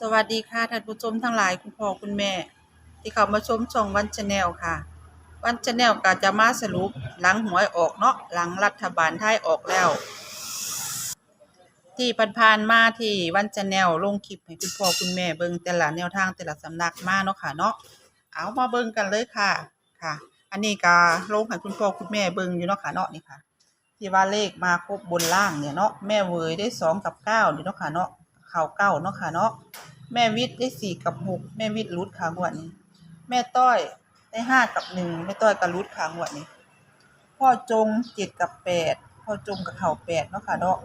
สวัสดีค่ะท่านผู้ชมทั้งหลายคุณพ่อคุณแม่ ที่เข้ามาชมช่องวันชาแนลค่ะ วันชาแนลก็จะมาสรุปหลังหวยออกเนาะหลังรัฐบาลไทยออกแล้ว ที่ผ่านๆมาที่วันชาแนลลงคลิปให้คุณพ่อคุณแม่เบิ่งแต่ละแนวทางแต่ละสำนักมาเนาะค่ะเนาะเอามาเบิ่งกันเลยค่ะค่ะ อันนี้ก็ลงให้คุณพ่อคุณแม่เบิ่งอยู่เนาะค่ะเนาะนี่ค่ะที่ว่าเลขมาครบบนล่างเนี่ยเนาะแม่เวยได้สองกับเก้านี่เนาะค่ะเนาะ ข่าเก้าเนาะค่ะเนาะแม่วิทย์ได้สี่กับหกแม่วิทย์รุดค่ะงวดนี้ แม่ต้อยได้ห้ากับหนึ่งแม่ต้อยกับรุดค่ะงวดนี้ พ่อจงเจ็ดกับแปดพ่อจงกับเข่าแปดเนาะค่ะเนาะ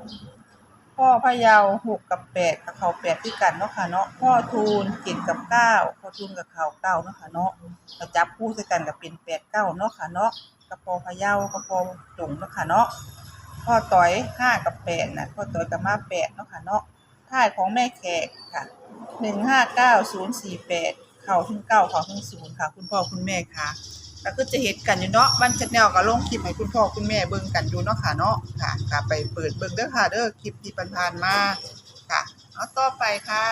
พ่อพะเยาหกกับแปดกับเข่าแปดที่กันเนาะค่ะเนาะพ่อทูลเจ็ดกับเก้าพ่อทูลกับเข่าเก้าเนาะค่ะเนาะก็จับคู่ใส่กันกับเป็นแปดเก้าเนาะค่ะเนาะกับพ่อพะเยากับพ่อจงเนาะค่ะเนาะพ่อต่อยห้ากับแปดนะพ่อต่อยกับมาแปดเนาะค่ะเนาะ ท่ายของแม่แขกค่ะหนึ่งห้าเก้าศูนย์สี่แปดเข่าถึงเก้าเข่าถึงศูนย์ค่ะ คุณพ่อคุณแม่ค่ะก็คือจะเห็นกันอยู่เนาะวันจัดแนวก็ลงคลิปให้คุณพ่อคุณแม่เบิ่งกันอยู่เนาะค่ะเนาะค่ะค่ะ ไปเปิดเบิ่งเด้อค่ะเด้อคลิปที่ผ่านๆมาค่ะเอาต่อไปค่ะ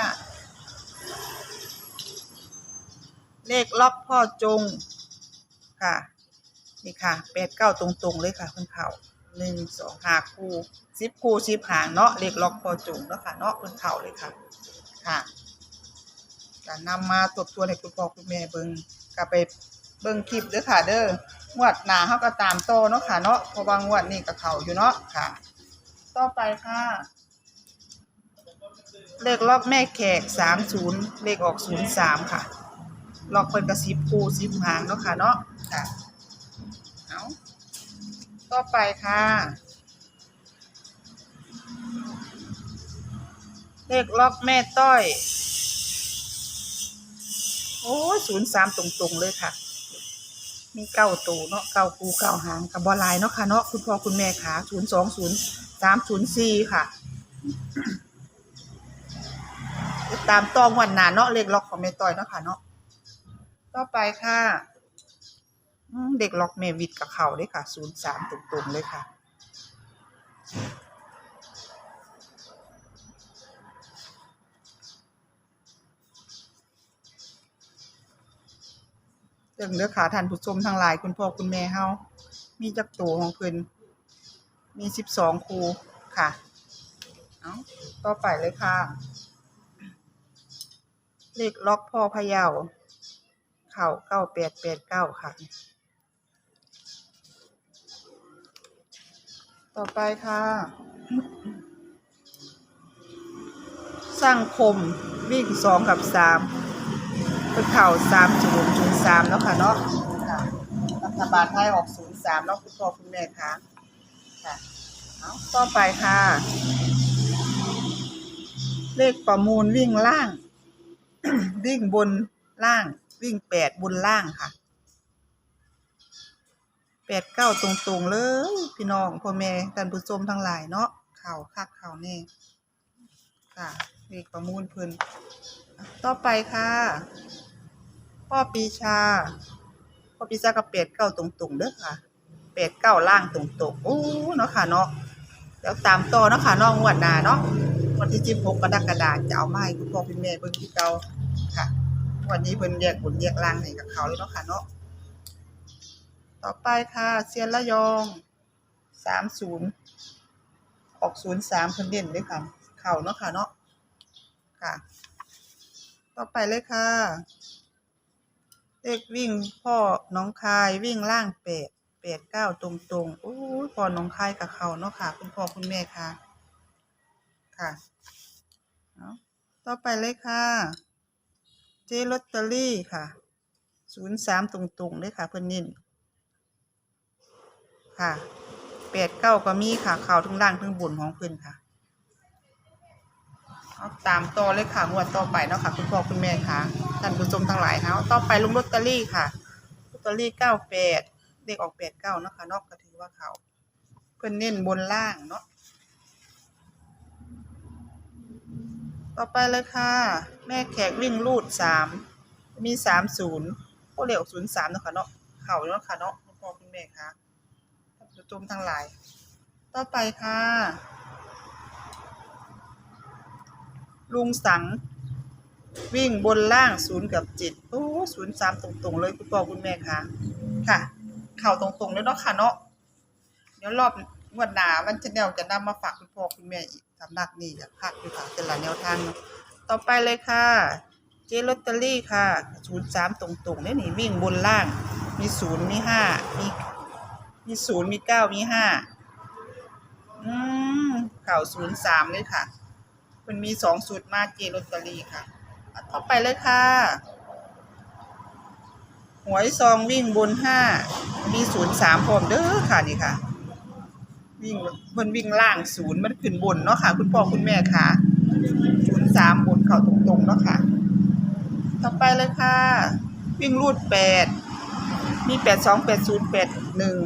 เลขล็อกพ่อจงค่ะนี่ค่ะแปดเก้าตรงๆเลยค่ะคุณเขา หนึ่งสองหาคู่สิบคู่สิบหางเนาะเลขล็อกพอจุงเนาะค่ะเนาะคุณเข่าเลยค่ะค่ะจะนำมาทบทวนให้คุณพ่อคุณแม่เบิ่งก็ไปเบิ่งคลิปเด้อค่ะ เด้องวดหนาเฮาก็ตามโตเนาะค่ะเนาะพราะว่างวดนี้ก็เขาอยู่เนาะค่ะ ต่อไปค่ะ เลขล็อกแม่แขกสามศูนย์เลขออกศูนย์สามค่ะล็อกเพิ่นก็สิบคู่สิบหางเนาะค่ะเนาะ ต่อไปค่ะเลขล็อกแม่ต้อย โอ้ศูนย์สามตรงๆเลยค่ะ มีเก้าตูเนาะเก้าคูเก้าหางกับบอลายเนาะค่ะเนาะคุณพ่อคุณแม่ค่ะศูนย์สองศูนย์สามศูนย์สี่ค่ะ ตามตองวันหนาเนาะเลขล็อกของแม่ต้อยเนาะค่ะเนาะต่อไปค่ะ เด็กล็อกเมวิดกับเขาเลยค่ะศูนย์สามตรงๆเลยค่ะ เรื่องเด้อค่ะท่านผู้ชมทั้งหลายคุณพ่อคุณแม่เฮามีจักโตของเพิ่นมีสิบสองครูค่ะ เอาต่อไปเลยค่ะ เลขล็อกพ่อพะเยาเข่าเก้าแปดแปดเก้าค่ะ ต่อไปค่ะ สร้างคมวิ่งสองกับสามคือเข่าสามศูนย์ศูนย์สามแล้วค่ะเนาะรัฐบาลไทยออกศูนย์สามเนาะคุณพ่อคุณแม่ค่ะค่ะเอาต่อไปค่ะ เลขประมูลวิ่งล่าง วิ่งบนล่าง วิ่งแปดบนล่างค่ะ แปดเก้าตรงๆเลย พี่น้องพ่อแม่ท่านผู้ชมทั้งหลายเนาะข่าวคักข่าวแน่ค่ะเลขประมูลเพิ่นต่อไปค่ะ พ่อปีชา พ่อปีชากับแปดเก้าตรงๆเด้อค่ะแปดเก้าล่างตรงๆโอ้เนาะค่ะเนาะแล้วตามต่อเนาะค่ะน้องงวดหน้าเนาะวันที่สิบหกกรกฎาคมจะเอามาให้คุณพ่อคุณแม่เบิ่งที่เก่าค่ะ วันนี้เพิ่นแยกบนแยกล่างให้กับเขาเลยเนาะค่ะเนาะ ต่อไปค่ะเซียนละยองสามศูนย์ออกศูนย์สามเพิ่นเด่นเลยค่ะ เข่าเนาะค่ะเนาะค่ะ ต่อไปเลยค่ะ เลขวิ่งพ่อน้องคายวิ่งล่างแปดแปดเก้าตรงตรงโอ้พ่อน้องคายกับเขาเนาะค่ะ คุณพ่อคุณแม่ค่ะ ค่ะต่อไปเลยค่ะเจลอตเตอรี่ค่ะศูนย์สามตรงตรงๆเลยค่ะ เพิ่อนน้น ค่ะแปดเก้าก็มีค่ะข่าวทั้งล่างทั้งบนของเพิ่นค่ะเอาตามต่อเลยค่ะงวดต่อไปเนาะค่ะ คุณพ่อคุณแม่ค่ะท่านผู้ชมทั้งหลายค่ะต่อไปลงลอตเตอรี่ค่ะลอตเตอรี่เก้าแปดเลขออกแปดเก้าเนาะค่ะนอกก็ถือว่าเขาเพิ่อนเน้นบนล่างเนาะต่อไปเลยค่ะ แม่แขกวิ่งรูดสามมีสามศูนย์พวกเลขออกศูนย์สามเนาะค่ะเนาะเข่าเนาะค่ะเนาะคุณพ่อคุณแม่ค่ะ ผู้ชมทั้งหลาย ต่อไปค่ะ ลุงสัง วิ่งบนล่างศูนย์กับเจ็ดโอ้ศูนย์สามตรงๆเลยคุณพ่อคุณแม่ค่ะค่ะ เข่าตรงๆเลยเนาะค่ะเนาะเดี๋ยวรอบงวดหน้าวันจะแนวจะนำมาฝากคุณพ่อคุณแม่อีกสำนักนี่อยากพักอยู่ค่ะแต่ละแนวทางเนาะต่อไปเลยค่ะ เจลอตเตอรี่ค่ะศูนย์สามตรงๆเนี่ยนี่วิ่งบนล่าง มีศูนย์มีห้ามี มีศูนย์มีเก้ามีห้าอืมเข่าศูนย์สามเลยค่ะ มันมีสองสูตรมาเจลอตเตอรี่ค่ะต่อไปเลยค่ะหวยซองวิ่งบนห้ามีศูนย์สามพร้อมเด้อค่ะนี่ค่ะ วิ่งเพิ่นวิ่งล่างศูนย์มันขึ้นบนเนาะค่ะ คุณพ่อคุณแม่ค่ะศูนย์สามบนเข่าตรงๆเนาะค่ะ ต่อไปเลยค่ะ วิ่งรูดแปดมีแปดสองแปดศูนย์แปดหนึ่ง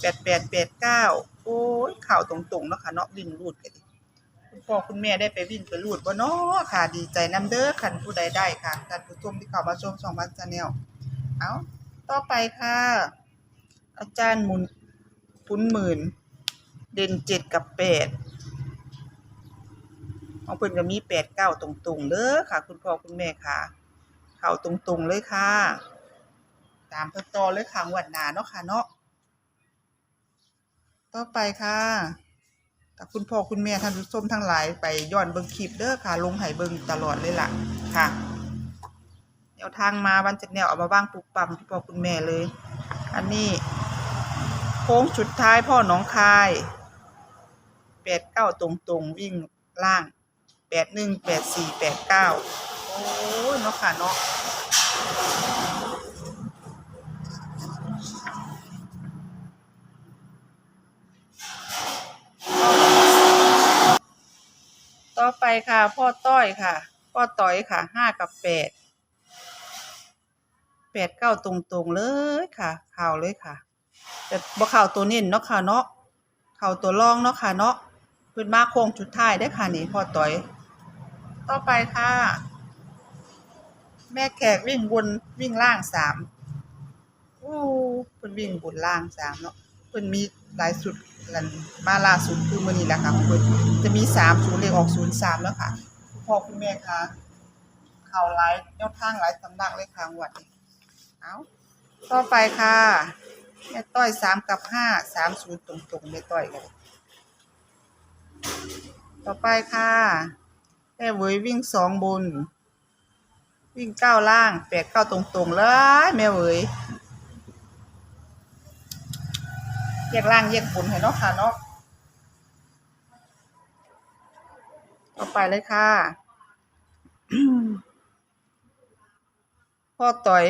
แปดแปดแปดเก้าโอ้ยเข่าตรงๆเนาะค่ะเนาะวิ่งรูดกันดิคุณพ่อคุณแม่ได้ไปวิ่งไปรูดบ่เนาะค่ะ ดีใจนํเด้อคันผู้ใดได้ค่ะท่านผู้ชมที่เข้ามาชมช่องบันชาแนลเอาต่อไปค่ะ อาจารย์หมุนปุ้นหมื่น เด่นเจ็ดกับแปดของเพิ่นก็มีแปดเก้าตรงๆเด้อค่ะ คุณพ่อคุณแม่ค่ะ เข้าตรงๆเลยค่ะ ตามเพิ่นต่อเลยค่ะงวดหนาเนาะค่ะเนาะ ต่อไปค่ะถ้าคุณพ่อคุณแม่ท่านผู้ชมทั้งหลายไปย้อนเบิ่งคลิปเด้อค่ะ ลงให้เบิ่งตลอดเลยล่ะค่ะ แนวทางมาวันจันทร์แนวเอามาบ้างปลุกปั๊มคุณพ่อคุณแม่เลย อันนี้โค้งสุดท้ายพ่อหนองคายแปดเก้าตรงๆวิ่งล่างแปดหนึ่งแปดสี่แปดเก้าโอ้ยเนาะค่ะเนาะ ต่อไป ค่ะ พ่อต้อยค่ะ พ่อต้อยค่ะห้ากับแปดแปดเก้าตรงๆเลยค่ะ ข่าวเลยค่ะ แต่บ่ข่าวตัวเน้นเนาะค่ะเนาะข่าวตัวรองเนาะค่ะเนาะพิ่นมาโค้งจุดท้ายได้ค่ะนี่พ่อต้อย ต่อไปค่ะ แม่แขกวิ่งบนวิ่งล่างสามอู้เพิ่นวิ่งบนล่างสามเนาะเพิ่นมีหลายสุด ลันมาล่าสุดคือมือนี้แหละค่ะเพิ่นจะมีสามศูนย์เลขออกศูนย์สามแล้วค่ะคุณพ่อคุณแม่คะข่าวหลายแนวทางหลายสำนักเลยค่ะงวดนี้เอาต่อไปค่ะแม่ต้อยสามกับห้าสามศูนย์ตรงๆแม่ต้อยกันต่อไปค่ะแม่เวยวิ่งสองบน วิ่งเก้าล่างแปดเก้าตรงๆเลยแม่เวย แยกล่างแยกบนให้เนาะค่ะเนาะต่อไปเลยค่ะ พ่อต่อย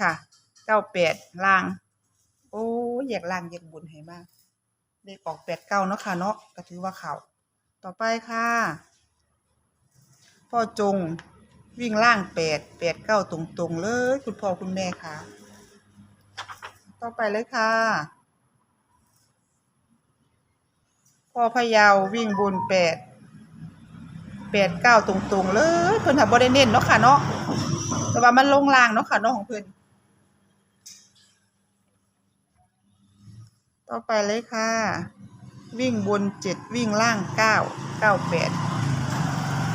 ค่ะ เก้าแปดล่าง โอ้แยกล่างแยกบนให้มากเลขออกแปดเก้าเนาะค่ะเนาะก็ถือว่าเขาต่อไปค่ะ พ่อจงวิ่งล่างแปดแปดเก้าตรงๆเลย คุณพ่อคุณแม่ค่ะ ต่อไปเลยค่ะ พ่อพะเยาววิ่งบนแปดแปดเก้าตรงๆเลยเพิ่นทำบ่ได้เน้นเนาะค่ะเนาะแต่ว่ามันลงล่างเนาะค่ะเนาะของเพิ่นต่อไปเลยค่ะ วิ่งบนเจ็ดวิ่งล่างเก้าเก้าแปด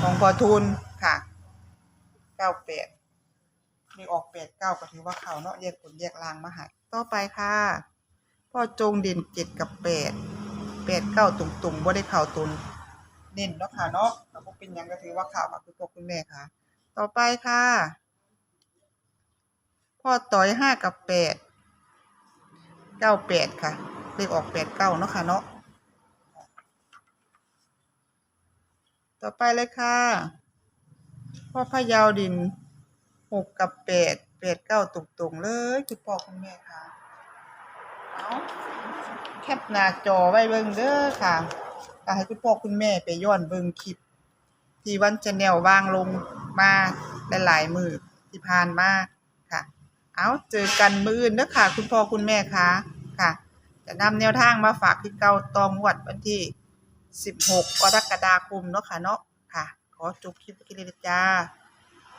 ของพอทุนค่ะเก้าแปดมีออกแปดเก้าก็ถือว่าเขาเนาะแยกผลแยกล่างมาหายต่อไปค่ะ พ่อจงเด่นเจ็ดกับแปด แปดเก้าตรงๆบ่ได้เข่าตุนเน้นเนาะค่ะเนาะแล้วกเป็นหยังก็ถือว่าข่าวค่ะคุณพ่อคุณแม่ค่ะ ต่อไปค่ะ พ่อต่อยห้ากับแปดเก้าแปดค่ะเลขออกแปดเก้าเนาะค่ะเนาะต่อไปเลยค่ะ พ่อพะยาวดินหกกับแปดแปดเก้าตรงๆเลยคุณพ่อคุณแม่ค่ะเอา ปหน้าจอไว้เบิ่งเด้อค่ะก็ให้คุณพ่อคุณแม่ไปย้อนเบิ่งคลิป ที่วันจะแนววางลงมาหลายๆมือที่ผ่านมาค่ะ เอาเจอกันมืออื่นเด้อค่ะ คุณพ่อคุณแม่ค่ะค่ะ จะนำแนวทางมาฝากที่เก่าตองวดวันที่16กรกฎาคมเนาะค่ะเนาะค่ะ ขอจบคลิปไว้แค่นี้เลยจ้า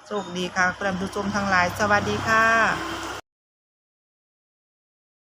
โชคดีค่ะคุณผู้ชมทั้งหลาย สวัสดีค่ะ